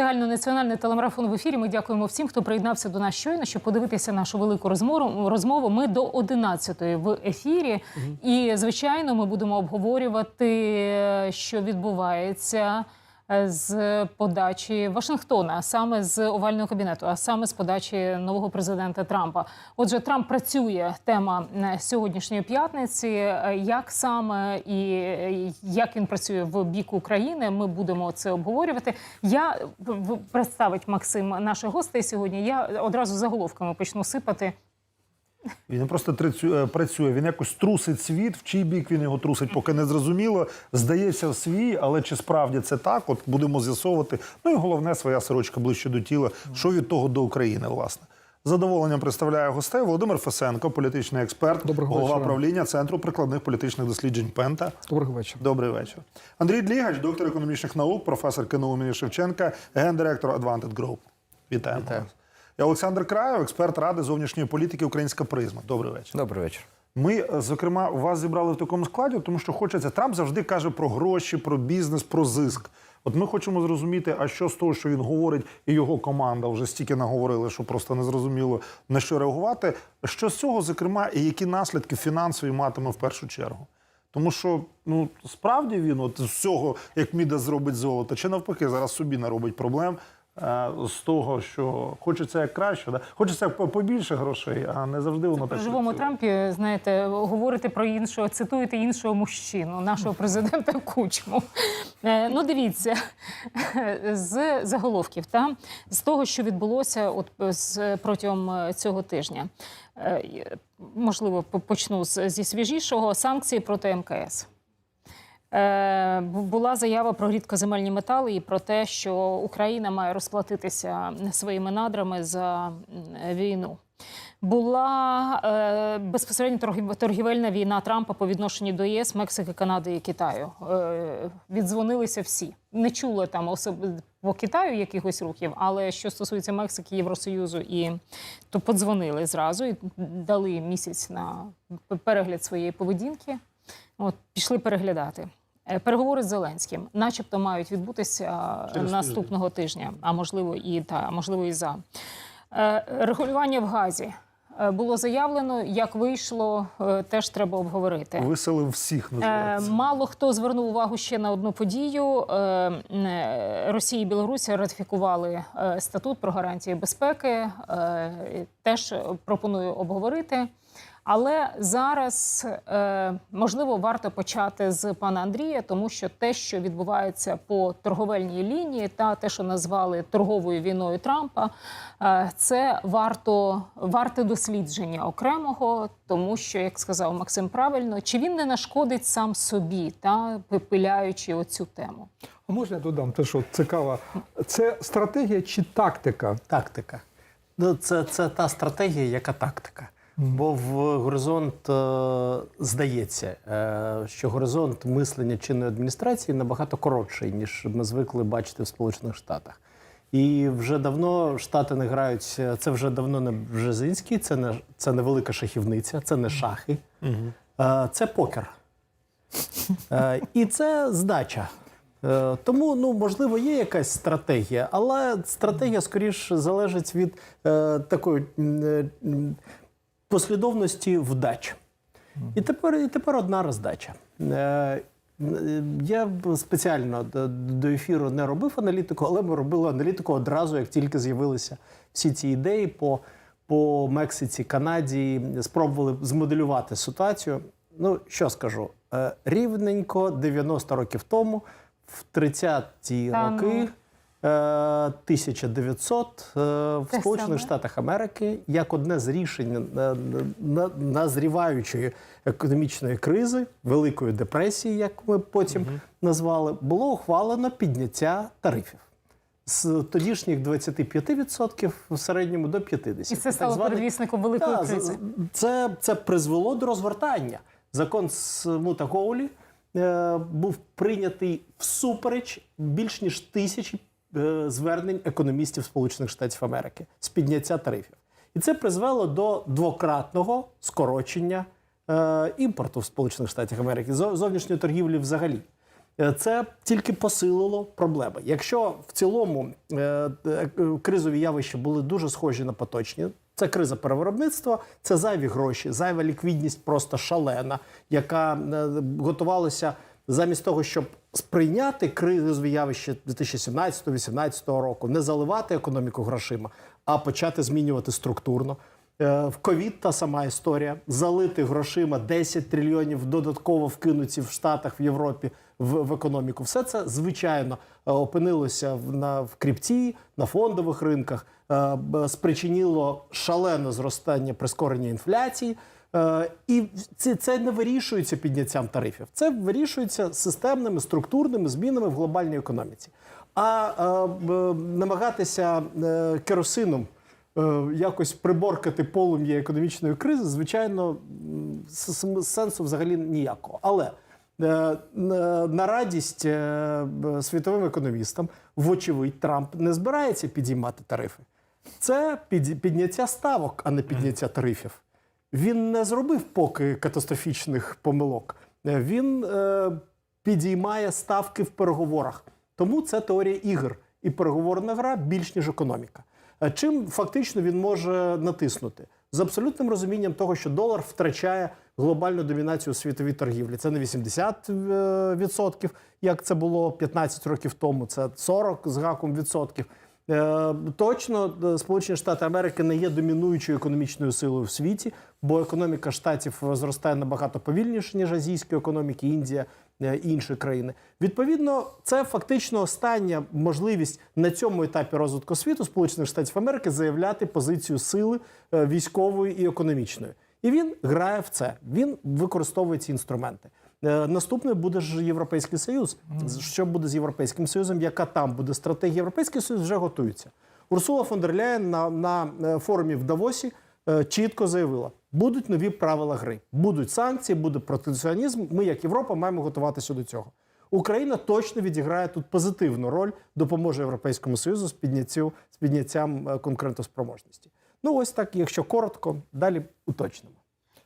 Загальнонаціональний телемарафон в ефірі. Ми дякуємо всім, хто приєднався до нас щойно, щоб подивитися нашу велику розмову. розмову. Ми до 11-ї в ефірі. І, звичайно, ми будемо обговорювати, що відбувається е, з подачі Вашингтона, а саме з овального кабінету, а саме з подачі нового президента Трампа. Отже, Трамп працює тема е, сьогоднішньої п'ятниці. Е, Як саме і е, як він працює в бік України, ми будемо це обговорювати. Я представить Максим наших гостей сьогодні. Я одразу заголовками почну сипати. Він не просто е, працює, він якось трусить світ, в чий бік він його трусить, поки не зрозуміло. Здається, в свій, але чи справді це так? От будемо з'ясовувати. Ну і головне, своя сорочка ближче до тіла. Що від того до України, власне. Задоволенням представляю гостей Володимир Фесенко, політичний експерт, Доброго голова вечора. правління Центру прикладних політичних досліджень Пента. Доброго вечора. Добрий вечір. Андрій Длігач, доктор економічних наук, професор КНУ імені Шевченка, гендиректор Advantage Group. Вітаємо Вітаю. Я Олександр Краєв, експерт Ради зовнішньої політики Українська призма. Добрий вечір. Добрий вечір. Ми, е, зокрема, вас зібрали в такому складі, тому що хочеться. Трамп завжди каже про гроші, про бізнес, про зиск. От ми хочемо зрозуміти, а що з того, що він говорить, і його команда вже стільки наговорили, що просто не зрозуміло на що реагувати. Що з цього, зокрема, і які наслідки фінансові матиме в першу чергу? Тому що ну справді він от з цього, як Міда зробить золото, чи навпаки, зараз собі наробить проблем з того, що хочеться як краще, да? хочеться по- побільше грошей, а не завжди воно При живому працює. Трампі, знаєте, говорите про іншого, цитуєте іншого мужчину, нашого президента Кучму. Е, Ну, дивіться, з заголовків, та з того, що відбулося от з протягом е, цього тижня. Е, Можливо, по- почну зі свіжішого санкції проти МКС. Е, бу- Була заява про рідкоземельні метали і про те, що Україна має розплатитися своїми надрами за війну. Була е, безпосередньо торгів- торгівельна війна Трампа по відношенню до ЄС, Мексики, Канади і Китаю. Е, віддзвонилися всі. Не чули там особ... по Китаю якихось рухів, але що стосується Мексики, Євросоюзу, і то подзвонили зразу і дали місяць на перегляд своєї поведінки. От пішли переглядати. Е, Переговори з Зеленським, начебто, мають відбутися е, Через наступного тижня, а можливо і та можливо і за Е, регулювання в газі. Було заявлено, як вийшло, теж треба обговорити. Виселив всіх називається. Мало хто звернув увагу ще на одну подію. Росія і Білорусі ратифікували статут про гарантії безпеки. Теж пропоную обговорити. Але зараз е, можливо варто почати з пана Андрія, тому що те, що відбувається по торговельній лінії, та те, що назвали торговою війною Трампа, е, це варто варте дослідження окремого, тому що, як сказав Максим правильно, чи він не нашкодить сам собі, та пиляючи оцю тему. А можна я додам те, що цікаво. Це стратегія чи тактика? Тактика. Ну, це, це та стратегія, яка тактика. Бо в горизонт е, здається, е, що горизонт мислення чинної адміністрації набагато коротший, ніж ми звикли бачити в Сполучених Штатах. І вже давно штати не грають. Це вже давно не Бжезинський, це не це не велика шахівниця, це не шахи, е, це покер. І це здача. Тому, ну, можливо, є якась стратегія, але стратегія скоріш залежить від е, такої е, послідовності вдач. І тепер, і тепер одна роздача. Е, е, Я спеціально до, ефіру не робив аналітику, але ми робили аналітику одразу, як тільки з'явилися всі ці ідеї по, по Мексиці, Канаді, спробували змоделювати ситуацію. Ну, що скажу, Е, рівненько 90 років тому, в 30-ті Та роки. Ну. е, 1900 е, в Те Сполучених саме. Штатах Америки як одне з рішень назріваючої економічної кризи, Великої депресії, як ми потім назвали, було ухвалено підняття тарифів з тодішніх 25% в середньому до 50%. І це стало званий- передвісником великої з- кризи. Це, це призвело до розгортання. Закон Смута Гоулі е, був прийнятий всупереч більш ніж тисячі звернень економістів Сполучених Штатів Америки з підняття тарифів. І це призвело до двократного скорочення е, імпорту в Сполучених Штатів Америки, зо- зовнішньої торгівлі взагалі. Е, Це тільки посилило проблеми. Якщо в цілому е, е, кризові явища були дуже схожі на поточні, це криза перевиробництва, це зайві гроші, зайва ліквідність просто шалена, яка е, готувалася замість того, щоб сприйняти кризові явища 2017-2018 року, не заливати економіку грошима, а почати змінювати структурно. Е, В ковід та сама історія. Залити грошима 10 трильйонів додатково вкинуті в Штатах, в Європі в, в економіку. Все це звичайно е, опинилося в, на, в крипті, на фондових ринках, е, спричинило шалене зростання прискорення інфляції. Е, І це, це не вирішується підняттям тарифів. Це вирішується системними структурними змінами в глобальній економіці. А е, намагатися е, керосином е, якось приборкати полум'я економічної кризи, звичайно, сенсу взагалі ніякого. Але е, на на радість е, світовим економістам, вочевидь, Трамп не збирається підіймати тарифи. Це під, підняття ставок, а не підняття тарифів. Він не зробив поки катастрофічних помилок. Е, Він е, підіймає ставки в переговорах. Тому це теорія ігор і переговорна гра більш ніж економіка. Е, Чим фактично він може натиснути? З абсолютним розумінням того, що долар втрачає глобальну домінацію у світовій торгівлі. Це не 80%, відсотків, як це було 15 років тому, це 40 з гаком відсотків. Е, Точно е, Сполучені Штати Америки не є домінуючою економічною силою в світі, бо економіка штатів зростає набагато повільніше ніж азійської економіки, Індія е, і інші країни. Відповідно, це фактично остання можливість на цьому етапі розвитку світу Сполучених Штатів Америки заявляти позицію сили е, військової і економічної. І він грає в це. Він використовує ці інструменти. Е, Наступне буде ж Європейський Союз. Що буде з Європейським Союзом? Яка там буде стратегія? Європейський Союз вже готується. Урсула фон дер Ляєн на, на е, форумі в Давосі е, чітко заявила: будуть нові правила гри, будуть санкції, буде протекціонізм. Ми, як Європа, маємо готуватися до цього. Україна точно відіграє тут позитивну роль, допоможе Європейському Союзу з підняттю з підняттям конкурентоспроможності. Ну ось так, якщо коротко, далі уточнимо.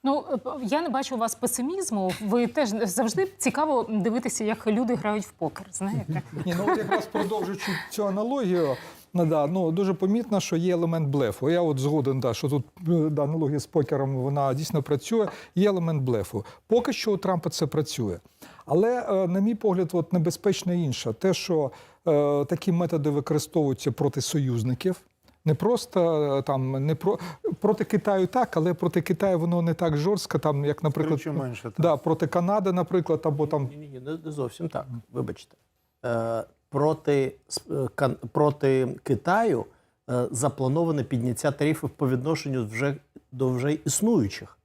Ну я не бачу у вас песимізму. Ви теж завжди цікаво дивитися, як люди грають в покер. Знаєте, Ні, ну якраз продовжуючи цю аналогію, ну, да, ну дуже помітно, що є елемент блефу. Я от згоден, да, що тут е, да, аналогія з покером вона дійсно працює. Є елемент блефу. Поки що у Трампа це працює. Але, е, на мій погляд, от небезпечно інше. Те, що е, такі методи використовуються проти союзників. Не просто е, там не про проти Китаю так, але проти Китаю воно не так жорстко, там як, наприклад, Втричі менше, так. да, проти Канади, наприклад, або там Ні, ні, ні, не, не зовсім так. Вибачте. Е, проти, е, кан- проти Китаю е, заплановане підняття тарифів по відношенню вже до вже існуючих.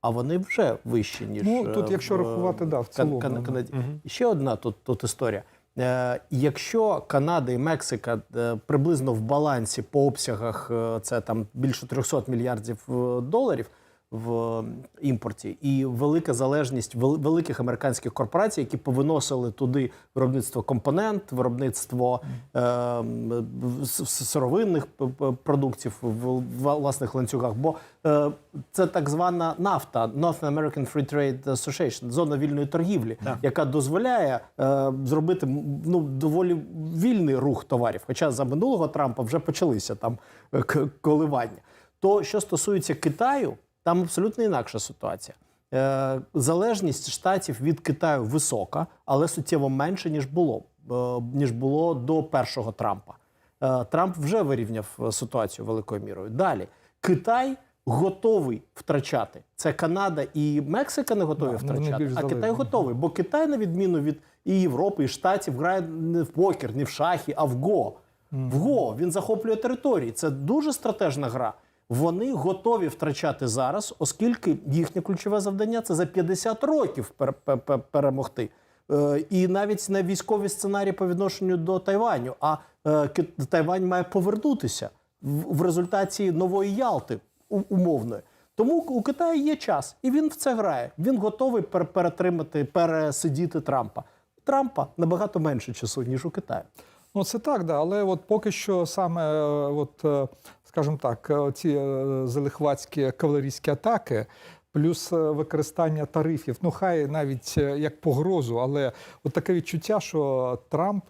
А вони вже вищі, ніж. Ну, тут, е, якщо в, рахувати, да, в цілому, Кан-. Канаді. І Ще одна тут, тут історія. Е, якщо Канада і Мексика е, приблизно в балансі по обсягах, е, це там більше 300 мільярдів доларів в імпорті, і велика залежність великих американських корпорацій, які повиносили туди виробництво компонент, виробництво е, сировинних продуктів в власних ланцюгах. Бо е, це так звана нафта North American Free Trade Association, зона вільної торгівлі, яка дозволяє е, зробити ну доволі вільний рух товарів. Хоча за минулого Трампа вже почалися там е, коливання. То що стосується Китаю, там абсолютно інакша ситуація. Е, залежність штатів від Китаю висока, але суттєво менше ніж було е, ніж було до першого Трампа. Е, Трамп вже вирівняв ситуацію великою мірою. Далі Китай готовий втрачати. Це Канада і Мексика не готові Да, втрачати, а Китай готовий. Бо Китай, на відміну від і Європи, і Штатів, грає не в покер, не в шахи, а в го. В го він захоплює території. Це дуже стратежна гра. Вони готові втрачати зараз, оскільки їхнє ключове завдання це за 50 років пер- пер- пер- перемогти. Е, І навіть не військові сценарії по відношенню до Тайваню, а е, Тайвань має повернутися в результаті нової Ялти умовної. Тому у Китаю є час, і він в це грає. Він готовий пер- перетримати, пересидіти Трампа. Трампа набагато менше часу, ніж у Китаю. Ну, це так, да. але от поки що саме, е, от, скажімо так, е, ці е, залихватські кавалерійські атаки, плюс е, використання тарифів. Ну, хай навіть як погрозу, але от таке відчуття, що Трамп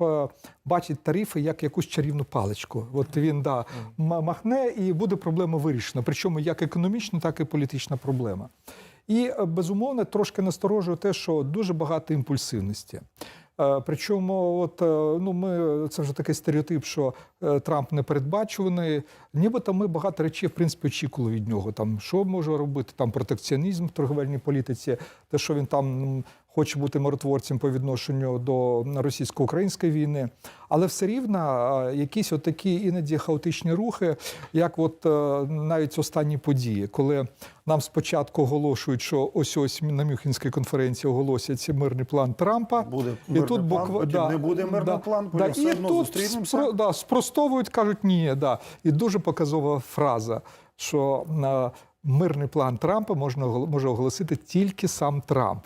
бачить тарифи як якусь чарівну паличку. От він да, махне і буде проблема вирішена. Причому як економічна, так і політична проблема. І безумовно трошки насторожує те, що дуже багато імпульсивності. Е, Причому, от е, ну ми це вже такий стереотип, що е, Трамп непередбачуваний. Нібито ми багато речей, в принципі, очікували від нього. Там що може робити, там протекціонізм в торговельній політиці, те, що він там хоче бути миротворцем по відношенню до російсько-української війни. Але все рівно е, якісь от такі іноді хаотичні рухи, як от е, навіть останні події, коли нам спочатку оголошують, що ось ось на Мюнхенській конференції оголосять мирний план Трампа. Буде І тут буква- потім не буде мирний план, потім все і одно тут зустрінемося. спро- да, спростовують, кажуть, ні, да. І дуже показова фраза, що е, мирний план Трампа можна може оголосити тільки сам Трамп.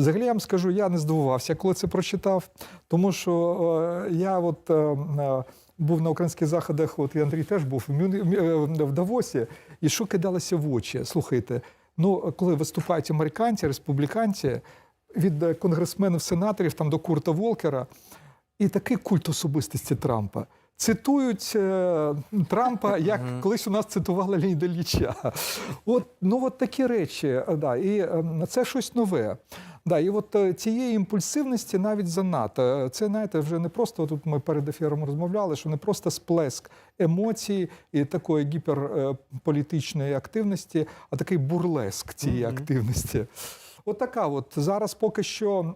Взагалі, я вам скажу, я не здивувався, коли це прочитав, тому що е, я от. е, е, був на українських заходах, от і Андрій теж був в, Давосі, і що кидалося в очі? Слухайте, ну коли виступають американці, республіканці, від конгресменів, сенаторів там до Курта Волкера, і такий культ особистості Трампа. Цитують Трампа, як колись у нас цитували Ілліча. От, ну, от такі речі. Да, і е, це щось нове. Да, і от е, цієї імпульсивності навіть занадто. Е, Це, знаєте, вже не просто тут ми перед ефіром розмовляли, що не просто сплеск емоцій і такої гіперполітичної активності, а такий бурлеск цієї активності. От така от зараз поки що.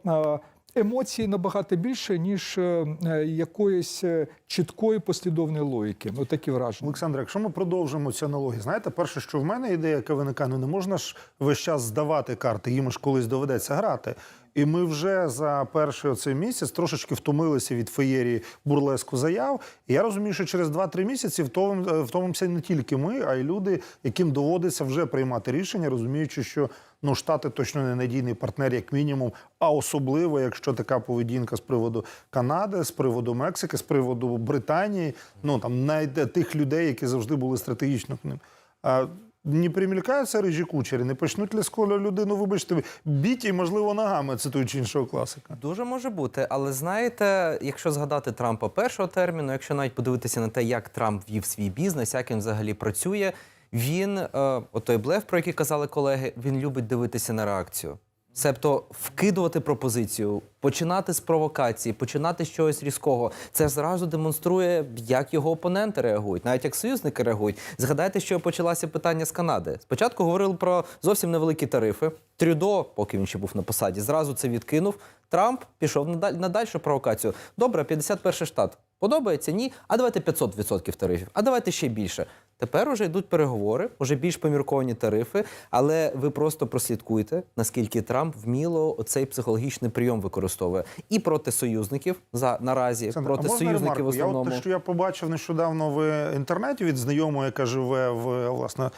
Е, Емоцій набагато більше, ніж е, е, якоїсь е, чіткої послідовної логіки. От такі враження. Олександр, якщо ми продовжимо цю аналогію, знаєте, перше, що в мене ідея, яка виникає, ну не можна ж весь час здавати карти, їм ж колись доведеться грати. І ми вже за перший оцей місяць трошечки втомилися від феєрії бурлеску заяв. І я розумію, що через 2-3 місяці втомим- втомимося не тільки ми, а й люди, яким доводиться вже приймати рішення, розуміючи, що ну штати точно не надійний партнер, як мінімум, а особливо, якщо така поведінка з приводу Канади, з приводу Мексики, з приводу Британії, ну там найде тих людей, які завжди були стратегічно к ним. А, не примількаються рижі кучері, не почнуть лясколю людину, вибачте, біті, можливо, ногами, цитуючи іншого класика. Дуже може бути, але знаєте, якщо згадати Трампа першого терміну, якщо навіть подивитися на те, як Трамп вів свій бізнес, як він взагалі працює, він, е, от той блеф, про який казали колеги, він любить дивитися на реакцію. Себто вкидувати пропозицію, починати з провокації, починати з чогось різкого. Це зразу демонструє, як його опоненти реагують, навіть як союзники реагують. Згадайте, що почалося питання з Канади. Спочатку говорили про зовсім невеликі тарифи. Трюдо, поки він ще був на посаді, зразу це відкинув. Трамп пішов на дальшу провокацію. Добре, 51 штат. Подобається? Ні. А давайте 500% тарифів. А давайте ще більше. Тепер уже йдуть переговори, уже більш помірковані тарифи, але ви просто прослідкуйте, наскільки Трамп вміло цей психологічний прийом використовує і проти союзників за наразі, Олександр, проти а можна союзників в ремарку? Я от те, що я побачив нещодавно в інтернеті від знайомої, яка живе в власне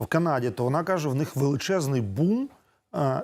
в Канаді, то вона каже, в них величезний бум е,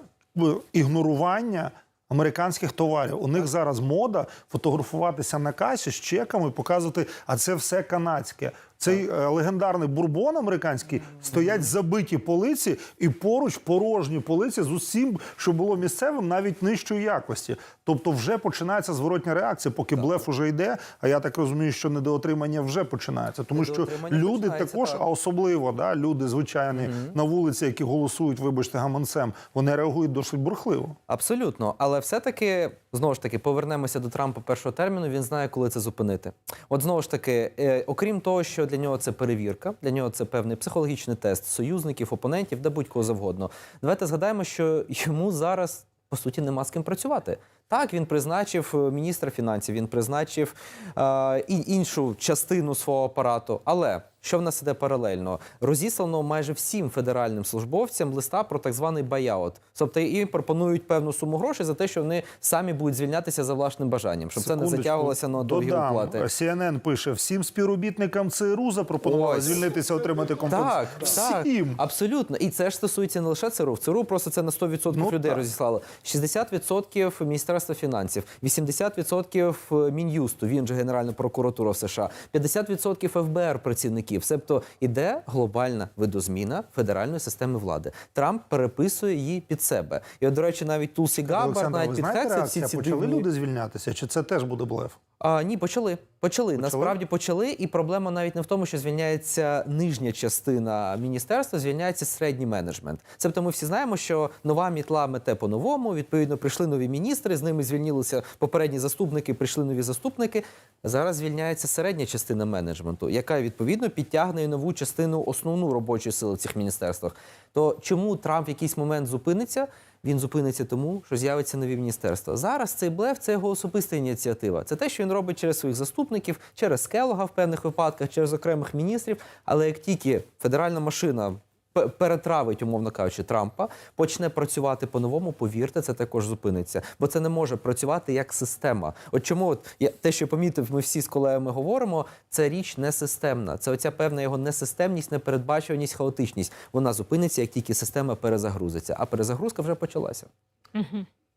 ігнорування. Американських товарів у них зараз мода фотографуватися на касі з чеками, показувати, а це все канадське. Цей е, легендарний бурбон американський стоять забиті полиці, і поруч порожні полиці з усім, що було місцевим, навіть нижчої якості. Тобто, вже починається зворотня реакція, поки блеф уже йде. А я так розумію, що недоотримання вже починається, тому що люди також, так. а особливо да, люди звичайні на вулиці, які голосують, вибачте, гаманцем, вони реагують досить бурхливо. Абсолютно, але все-таки знову ж таки повернемося до Трампа першого терміну. Він знає, коли це зупинити. От знову ж таки, е, окрім того, що для нього це перевірка, для нього це певний психологічний тест союзників, опонентів, да будь-кого завгодно. Давайте згадаємо, що йому зараз по суті нема з ким працювати. Так, він призначив е, міністра фінансів, він призначив е, і іншу частину свого апарату. Але що в нас іде паралельно? Розіслано майже всім федеральним службовцям листа про так званий баяут. Тобто їм пропонують певну суму грошей за те, що вони самі будуть звільнятися за власним бажанням, щоб це не Секундочку, затягувалося на довгі додам. оплати. CNN пише, всім співробітникам ЦРУ запропонували Ось. звільнитися, отримати компенсацію. Так, так, Всім. абсолютно. І це ж стосується не лише ЦРУ. В ЦРУ просто це на 100% Ну, людей так. розіслали. 60% міністра Міністерства фінансів, 80% Мін'юсту, він же Генеральна прокуратура в США, 50% ФБР працівників. Себто іде глобальна видозміна федеральної системи влади. Трамп переписує її під себе. І, от, до речі, навіть Тулсі Олександр, навіть знаєте підтвердив всі ці Почали дивні... люди звільнятися? Чи це теж буде блеф? А, ні, почали. Почали. Насправді почали. І проблема навіть не в тому, що звільняється нижня частина міністерства, звільняється середній менеджмент. Тобто ми всі знаємо, що нова мітла мете по-новому. Відповідно, прийшли нові міністри, з ними звільнилися попередні заступники, прийшли нові заступники. Зараз звільняється середня частина менеджменту, яка відповідно підтягне і нову частину основну робочої сили в цих міністерствах. То чому Трамп в якийсь момент зупиниться? Він зупиниться тому, що з'явиться нові міністерства. Зараз цей блеф це його особиста ініціатива. Це те, що він робить через своїх заступників, через Келога в певних випадках, через окремих міністрів. Але як тільки федеральна машина перетравить, умовно кажучи, Трампа, почне працювати по-новому, повірте, це також зупиниться. Бо це не може працювати як система. От чому от я те, що помітив, ми всі з колегами говоримо, це річ не системна. Це оця певна його несистемність, непередбачуваність, хаотичність. Вона зупиниться, як тільки система перезагрузиться. А перезагрузка вже почалася.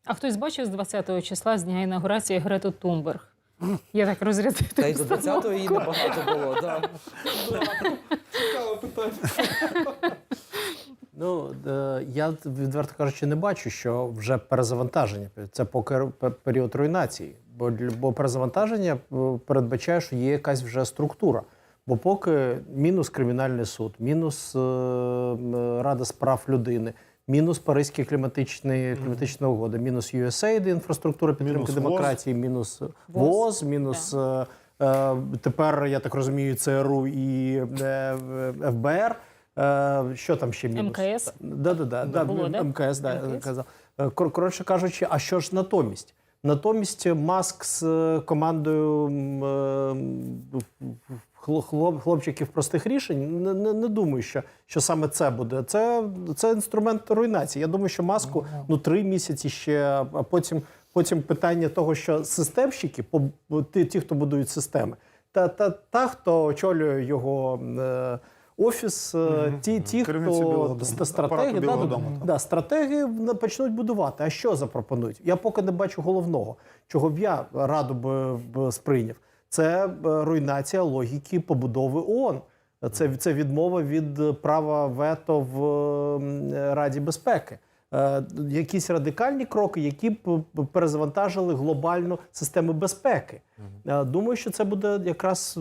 А хтось бачив з 20-го числа з дня інаугурації Грету Тумберг? Я так розрядити. Та й до 20-го її небагато було. Да. Цікаве питання. Ну, е, я відверто кажучи, не бачу, що вже перезавантаження. Це поки пе- період руйнації. Бо, для- бо перезавантаження е, передбачає, що є якась вже структура. Бо поки мінус кримінальний суд, мінус е, м, Рада з прав людини, мінус Паризькі кліматичні, кліматична угода, мінус USAID, інфраструктура підтримки Мінус ВОЗ. демократії, мінус ВОЗ. ВОЗ, мінус е, е, тепер, я так розумію, ЦРУ і е, ФБР. Е, Що там ще мінус? МКС? Да, да, да, да, Було, да? МКС, да, МКС? казав. Е, Коротше кажучи, а що ж натомість? Натомість Маск з командою хлопчиків простих рішень не, не, не думаю, що, що саме це буде. Це, це інструмент руйнації. Я думаю, що маску ну три місяці ще, а потім, потім питання того, що системщики, ті, ті хто будують системи, та, та, та хто очолює його. Е, Офіс, е, ті, ті хто стратеги, да, Білого да. Да, стратеги не почнуть будувати. А що запропонують? Я поки не бачу головного, чого б я раду б, б сприйняв. Це е, руйнація логіки побудови ООН. Це, це відмова від права вето в Раді безпеки. Е, Якісь радикальні кроки, які б перезавантажили глобальну систему безпеки. Е, Думаю, що це буде якраз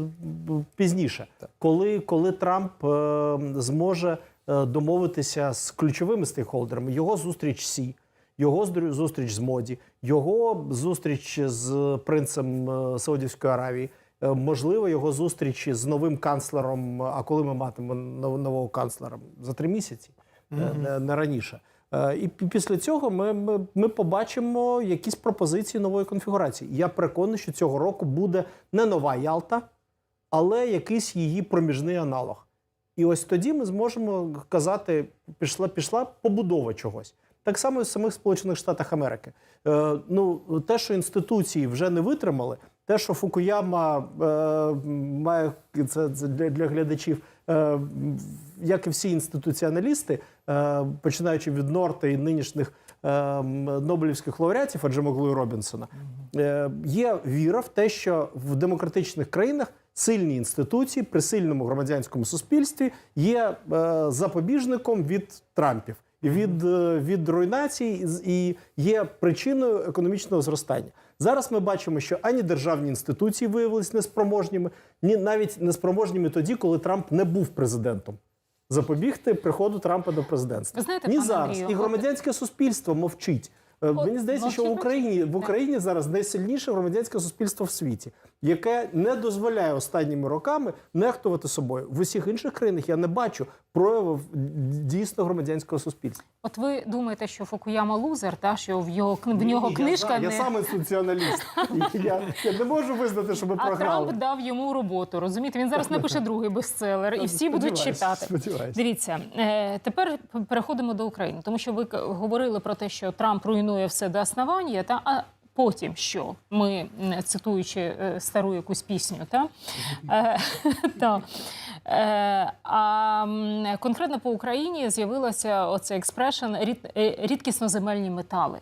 пізніше, коли, коли Трамп е, зможе е, домовитися з ключовими стейкхолдерами. Його зустріч Сі, його зустріч з Моді, його зустріч з принцем е, Саудівської Аравії. е, Можливо, його зустріч з новим канцлером. А коли ми матимемо нового канцлера? За три місяці, е, не, не раніше. Е, І після цього ми, ми, ми побачимо якісь пропозиції нової конфігурації. Я переконаний, що цього року буде не нова Ялта, але якийсь її проміжний аналог. І ось тоді ми зможемо казати, пішла, пішла побудова чогось. Так само і в самих Сполучених Штатах Америки. Е, ну, те, що інституції вже не витримали, те, що Фукуяма е, має це, це для, для глядачів, е, як і всі інституціоналісти, е, починаючи від Норта і нинішніх е, Нобелівських лауреатів, Аджемоглу і Робінсона, е, є віра в те, що в демократичних країнах сильні інституції при сильному громадянському суспільстві є е, запобіжником від Трампів. Від, е, від руйнації і є причиною економічного зростання. Зараз ми бачимо, що ані державні інституції виявилися неспроможніми, ні навіть неспроможніми тоді, коли Трамп не був президентом. Запобігти приходу Трампа до президентства. Ви знаєте, Ні пане зараз. Андрію, і громадянське суспільство мовчить. Е, Мені здається, що в Україні в. Україні зараз найсильніше громадянське суспільство в світі, яке не дозволяє останніми роками нехтувати собою. В усіх інших країнах я не бачу проявів дійсно громадянського суспільства. От ви думаєте, що Фукуяма лузер, та що в його в нього Ні, книжка я, не я сам інституціоналіст. Я, я не можу визнати, що ми а програли. Трамп дав йому роботу. Розумієте, він зараз напише другий бестселер, і всі будуть читати. сподіваюсь. Дивіться, е, тепер переходимо до України, тому що ви говорили про те, що Трамп руйнує все до основання, та а потім що ми цитуючи е, стару якусь пісню, та, е, та. Е, а конкретно по Україні з'явилося оце експрешн рід, е, рідкісноземельні метали.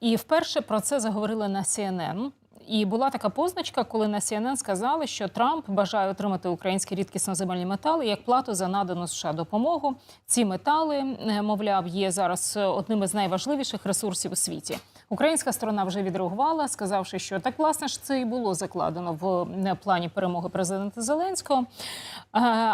І вперше про це заговорили на CNN. І була така позначка, коли на CNN сказали, що Трамп бажає отримати українські рідкісноземельні метали як плату за надану США допомогу. Ці метали, мовляв, є зараз одним із найважливіших ресурсів у світі. Українська сторона вже відреагувала, сказавши, що так власне ж це і було закладено в е, плані перемоги президента Зеленського. Е,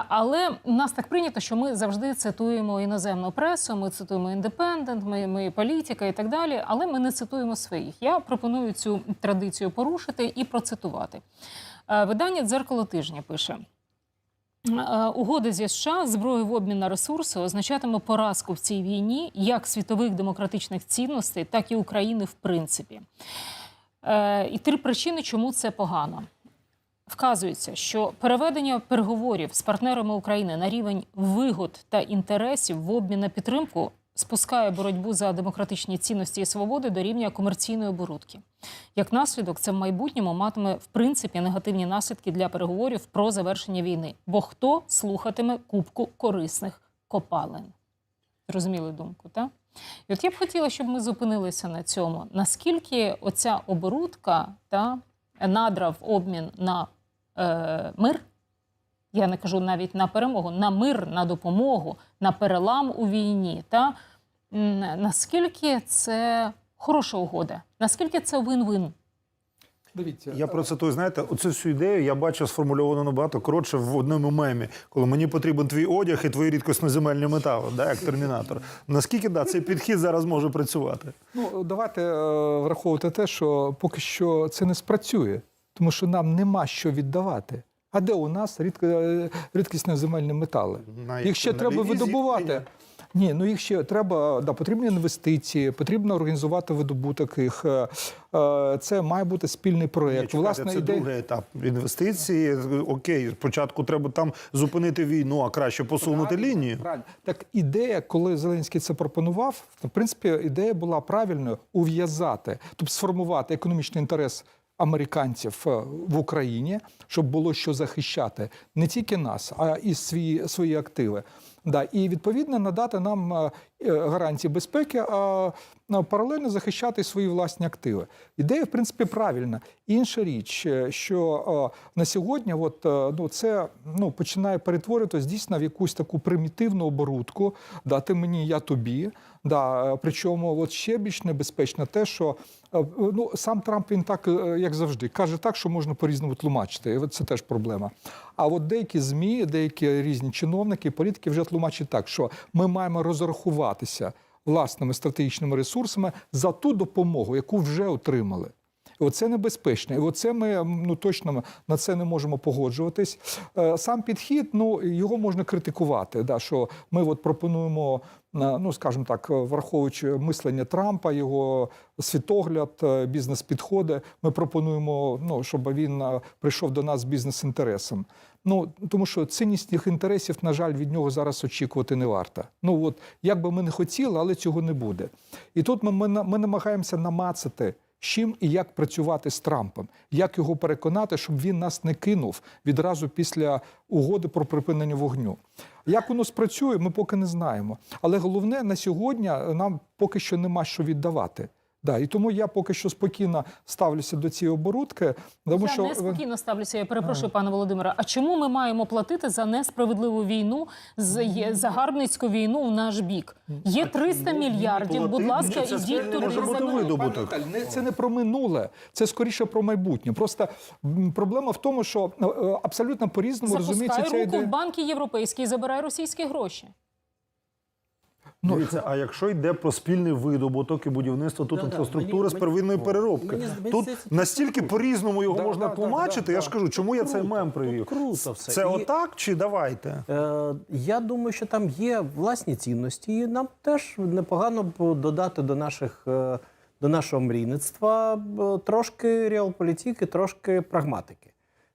Але нас так прийнято, що ми завжди цитуємо іноземну пресу, ми цитуємо індепендент, ми, ми політика і так далі. Але ми не цитуємо своїх. Я пропоную цю традицію порушити і процитувати. Е, Видання дзеркало тижня пише. Е, Угода зі США зброю в обмін на ресурси означатиме поразку в цій війні як світових демократичних цінностей, так і України в принципі. Е, І три причини, чому це погано. Вказується, що переведення переговорів з партнерами України на рівень вигод та інтересів в обмін на підтримку спускає боротьбу за демократичні цінності і свободи до рівня комерційної оборудки. Як наслідок, це в майбутньому матиме в принципі негативні наслідки для переговорів про завершення війни. Бо хто слухатиме кубку корисних копалин? Зрозуміли думку, так? І от я б хотіла, щоб ми зупинилися на цьому. Наскільки оця оборудка та надра в обмін на е, мир, я не кажу навіть на перемогу, на мир, на допомогу, на перелам у війні, та наскільки це хороша угода? Наскільки це вин-вин? Дивіться, Я процитую, знаєте, оцю всю ідею я бачив сформульовано набагато коротше в одному мемі, коли мені потрібен твій одяг і твої рідкосноземельні метали, да, як термінатор. Наскільки да, цей підхід зараз може працювати? Ну, давайте е, враховувати те, що поки що це не спрацює, тому що нам нема що віддавати. А де у нас рідко, е, рідкісні земельні метали? На- Їх ще треба видобувати. Ні, ну їх ще треба, да, потрібні інвестиції, потрібно організувати видобуток їх. Е, е, Це має бути спільний проєкт. Власне, це ідея- другий етап інвестиції. Окей, спочатку треба там зупинити війну, а краще посунути лінію. Правильно. Так ідея, коли Зеленський це пропонував, в принципі, ідея була правильною ув'язати, тобто сформувати економічний інтерес американців е, в Україні, щоб було що захищати не тільки нас, а і свої, свої активи. Да, і відповідно надати нам е, е, гарантії безпеки, а е, паралельно захищати свої власні активи. Ідея, в принципі, правильна. Інша річ, що на сьогодні, от, ну, це ну, починає перетворюватися дійсно в якусь таку примітивну оборудку, да, ти мені, я тобі. Да, причому от ще більш небезпечно те, що ну, сам Трамп він так, е, як завжди, каже так, що можна по-різному тлумачити. Це теж проблема. А от деякі ЗМІ, деякі різні чиновники, політики вже тлумачать так, що ми маємо розрахуватися власними стратегічними ресурсами за ту допомогу, яку вже отримали. Оце небезпечно. І оце ми ну точно на це не можемо погоджуватись. Е, Сам підхід, ну його можна критикувати. Да, що ми от пропонуємо, е, ну скажімо так, е, враховуючи мислення Трампа, його світогляд, бізнес-підходи. Ми пропонуємо, ну щоб він прийшов до нас з бізнес-інтересом. Ну тому що цінність інтересів, на жаль, від нього зараз очікувати не варто. Ну от як би ми не хотіли, але цього не буде. І тут ми, ми, ми намагаємося намацати. Чим і як працювати з Трампом, як його переконати, щоб він нас не кинув відразу після угоди про припинення вогню. Як воно спрацює, ми поки не знаємо. Але головне на сьогодні нам поки що нема що віддавати. Да, і тому я поки що спокійно ставлюся до цієї оборудки, тому я що не спокійно ставлюся. Я перепрошую, пане Володимире. А чому ми маємо платити за несправедливу війну з загарбницьку війну у наш бік? Є 300 мільярдів. Будь ласка, ідіть туди бути за видобуток. Пане це не про минуле, це скоріше про майбутнє. Просто проблема в тому, що е, е, абсолютно по-різному розуміється Запускай руку ідея. в банки європейські і забирай російські гроші. Ну, Дивіться, а якщо йде про спільний видобуток і будівництво тут Да-да, інфраструктури мені- з первинної мені- переробки, мені тут це- настільки по-різному його Да, можна да, тлумачити. да, я ж кажу, чому я цей Круто, мем привів? круто все. Це І- отак чи давайте? Е, я думаю, що там є власні цінності, і нам теж непогано б додати до наших. е, До нашого мрійництва е, трошки реалполітики, трошки прагматики.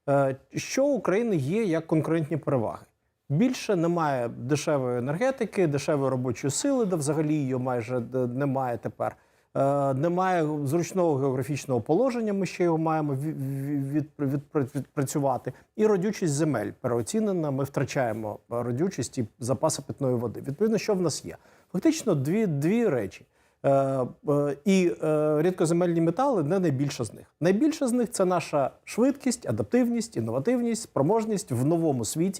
Е, Що у України є як конкурентні переваги? Більше немає дешевої енергетики, дешевої робочої сили, де взагалі її майже немає тепер. Е, Немає зручного географічного положення, ми ще його маємо ві- ві- від, від, відпрацювати. І родючість земель переоцінена. Ми втрачаємо родючість і запаси питної води. Відповідно, що в нас є? Фактично дві, дві речі. Е, е, І е, рідкоземельні метали не найбільше з них. Найбільше з них це наша швидкість, адаптивність, інновативність, спроможність в новому світі.